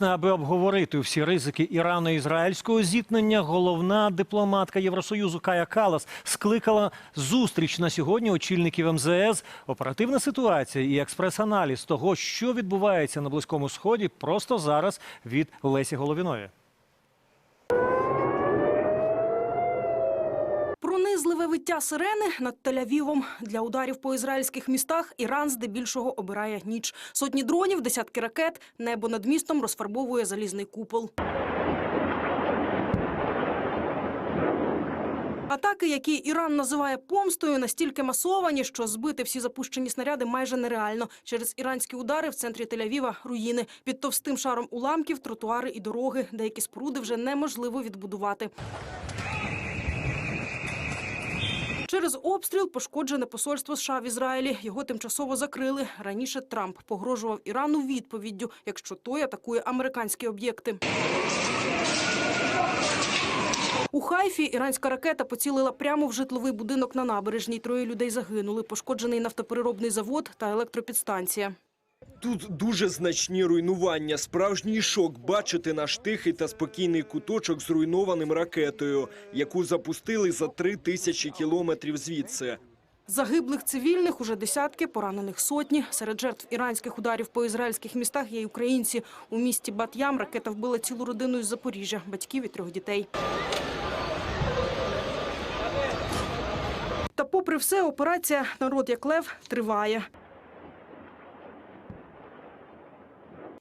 Аби обговорити всі ризики ірано-ізраїльського зіткнення, головна дипломатка Євросоюзу Кая Калас скликала зустріч на сьогодні очільників МЗС. Оперативна ситуація і експрес-аналіз того, що відбувається на Близькому Сході, просто зараз від Лесі Головіної. Пронизливе виття сирени над Тель-Авівом. Для ударів по ізраїльських містах Іран здебільшого обирає ніч. Сотні дронів, десятки ракет, небо над містом розфарбовує залізний купол. Атаки, які Іран називає помстою, настільки масовані, що збити всі запущені снаряди майже нереально. Через іранські удари в центрі Тель-Авіва – руїни. Під товстим шаром уламків – тротуари і дороги. Деякі споруди вже неможливо відбудувати. Через обстріл пошкоджене посольство США в Ізраїлі. Його тимчасово закрили. Раніше Трамп погрожував Ірану відповіддю, якщо той атакує американські об'єкти. У Хайфі іранська ракета поцілила прямо в житловий будинок на набережній. Троє людей загинули. Пошкоджений нафтопереробний завод та електропідстанція. Тут дуже значні руйнування, справжній шок бачити наш тихий та спокійний куточок зруйнованим ракетою, яку запустили за три тисячі кілометрів звідси. Загиблих цивільних уже десятки, поранених сотні. Серед жертв іранських ударів по ізраїльських містах є й українці. У місті Бат-Ям ракета вбила цілу родину із Запоріжжя, батьків і трьох дітей. Та попри все, операція «Народ як лев» триває.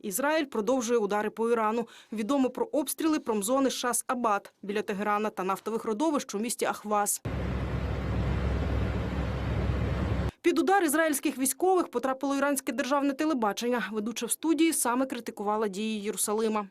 Ізраїль продовжує удари по Ірану. Відомо про обстріли промзони Шас-Абад біля Тегерана та нафтових родовищ у місті Ахваз. Під удар ізраїльських військових потрапило іранське державне телебачення. Ведуча в студії саме критикувала дії Єрусалима.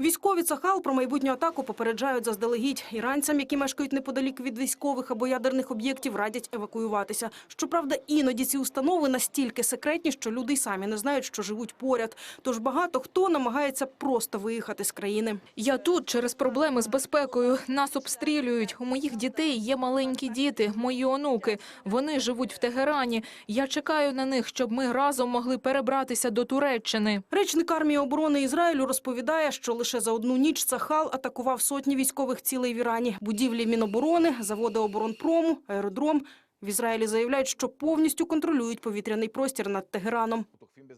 Військові Цахал про майбутню атаку попереджають заздалегідь. Іранцям, які мешкають неподалік від військових або ядерних об'єктів, радять евакуюватися. Щоправда, іноді ці установи настільки секретні, що люди й самі не знають, що живуть поряд. Тож багато хто намагається просто виїхати з країни. Я тут через проблеми з безпекою. Нас обстрілюють. У моїх дітей є маленькі діти, мої онуки. Вони живуть в Тегерані. Я чекаю на них, щоб ми разом могли перебратися до Туреччини. Речник армії оборони Ізраїлю розповідає, що лише за одну ніч Сахал атакував сотні військових цілей в Ірані, будівлі Міноборони, заводи оборонпрому, аеродром. В Ізраїлі заявляють, що повністю контролюють повітряний простір над Тегераном.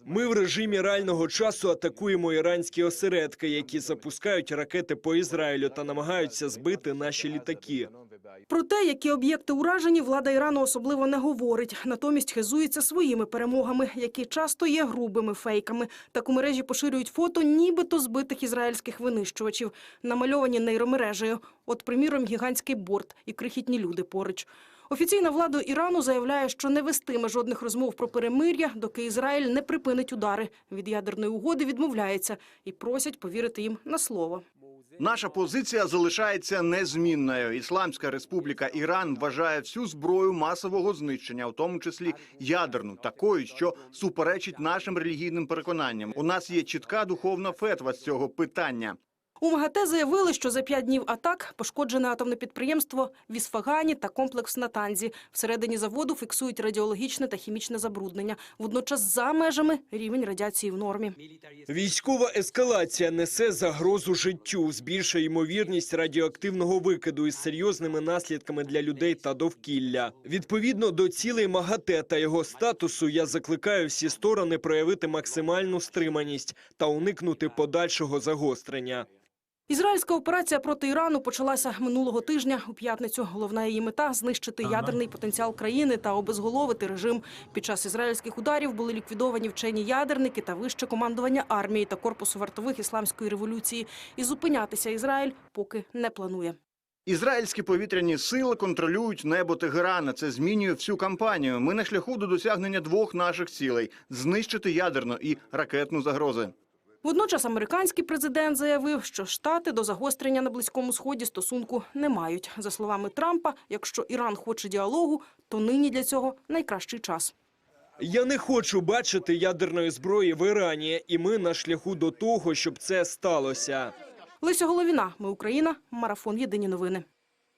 Ми в режимі реального часу атакуємо іранські осередки, які запускають ракети по Ізраїлю та намагаються збити наші літаки. Про те, які об'єкти уражені, влада Ірану особливо не говорить. Натомість хизується своїми перемогами, які часто є грубими фейками. Так у мережі поширюють фото нібито збитих ізраїльських винищувачів, намальовані нейромережею. От, приміром, гігантський борт і крихітні люди поруч. Офіційна влада Ірану заявляє, що не вестиме жодних розмов про перемир'я, доки Ізраїль не припинить удари. Від ядерної угоди відмовляється і просять повірити їм на слово. Наша позиція залишається незмінною. Ісламська республіка Іран вважає всю зброю масового знищення, в тому числі ядерну, такою, що суперечить нашим релігійним переконанням. У нас є чітка духовна фетва з цього питання. У МАГАТЕ заявили, що за п'ять днів атак пошкоджене атомне підприємство в Ісфагані та комплекс в Натанзі. Всередині заводу фіксують радіологічне та хімічне забруднення. Водночас за межами рівень радіації в нормі. Військова ескалація несе загрозу життю, збільшує ймовірність радіоактивного викиду із серйозними наслідками для людей та довкілля. Відповідно до цілей МАГАТЕ та його статусу, я закликаю всі сторони проявити максимальну стриманість та уникнути подальшого загострення. Ізраїльська операція проти Ірану почалася минулого тижня у п'ятницю. Головна її мета знищити ядерний потенціал країни та обезголовити режим. Під час ізраїльських ударів були ліквідовані вчені ядерники та вище командування армії та корпусу вартових ісламської революції. І зупинятися Ізраїль поки не планує. Ізраїльські повітряні сили контролюють небо Тегерана. Це змінює всю кампанію. Ми на шляху до досягнення двох наших цілей: знищити ядерну і ракетну загрози. Водночас американський президент заявив, що штати до загострення на близькому сході стосунку не мають. За словами Трампа, якщо Іран хоче діалогу, то нині для цього найкращий час. Я не хочу бачити ядерної зброї в Ірані, і ми на шляху до того, щоб це сталося. Леся Головіна, ми Україна, марафон Єдині новини.